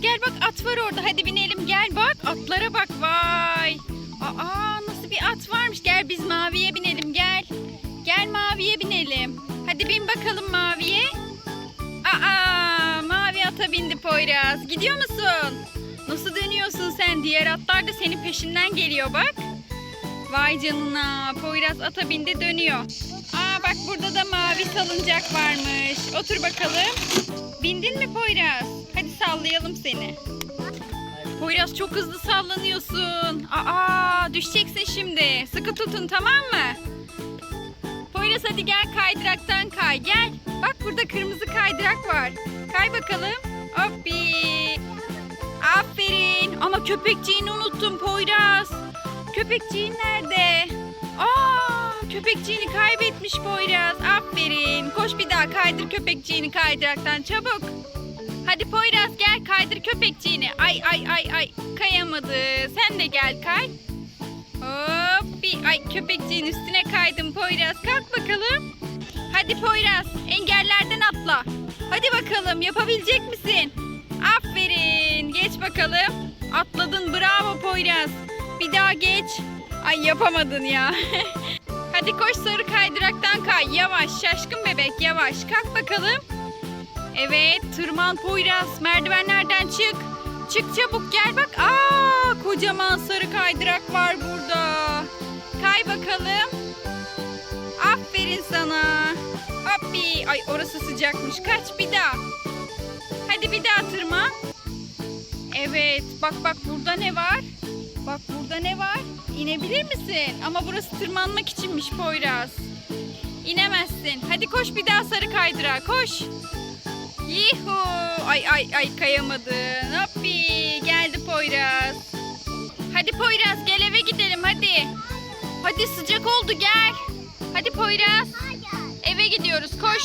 Gel bak at var orada. Hadi binelim gel bak. Atlara bak vay. Aa nasıl bir at varmış. Gel biz maviye binelim gel. Gel maviye binelim. Hadi bin bakalım maviye. Aa mavi ata bindi Poyraz. Gidiyor musun? Nasıl dönüyorsun sen? Diğer atlar da senin peşinden geliyor bak. Vay canına. Poyraz ata bindi dönüyor. Aa bak burada da mavi salıncak varmış. Otur bakalım. Bindin mi Poyraz? Sallayalım seni. Poyraz çok hızlı sallanıyorsun. Aa düşeceksin şimdi. Sıkı tutun tamam mı? Poyraz hadi gel kaydıraktan kay gel. Bak burada kırmızı kaydırak var. Kay bakalım. Hoppi. Aferin. Ama köpekçiğini unuttum Poyraz. Köpekçiğin nerede? Aa, köpekçiğini kaybetmiş Poyraz. Aferin. Koş bir daha kaydır köpekçiğini kaydıraktan çabuk. Hadi Poyraz gel kaydır köpekçiğini. Ay ay ay ay kayamadı. Sen de gel kay. Hop bir ay köpekçiğin üstüne kaydım Poyraz. Kalk bakalım. Hadi Poyraz engellerden atla. Hadi bakalım yapabilecek misin? Aferin. Geç bakalım. Atladın bravo Poyraz. Bir daha geç. Ay yapamadın ya. Hadi koş sarı kaydıraktan kay. Yavaş şaşkın bebek yavaş. Kalk bakalım. Evet tırman Poyraz. Merdivenlerden çık. Çık çabuk gel bak. Aa kocaman sarı kaydırak var burada. Kay bakalım. Aferin sana. Hoppi. Ay orası sıcakmış. Kaç bir daha. Hadi bir daha tırman. Evet. Bak bak burada ne var? Bak burada ne var? İnebilir misin? Ama burası tırmanmak içinmiş Poyraz. İnemezsin. Hadi koş bir daha sarı kaydıra. Koş. Yuhu. Ay ay ay kayamadın. Hoppi. Geldi Poyraz. Hadi Poyraz gel eve gidelim hadi. Hadi sıcak oldu gel. Hadi Poyraz. Eve gidiyoruz koş.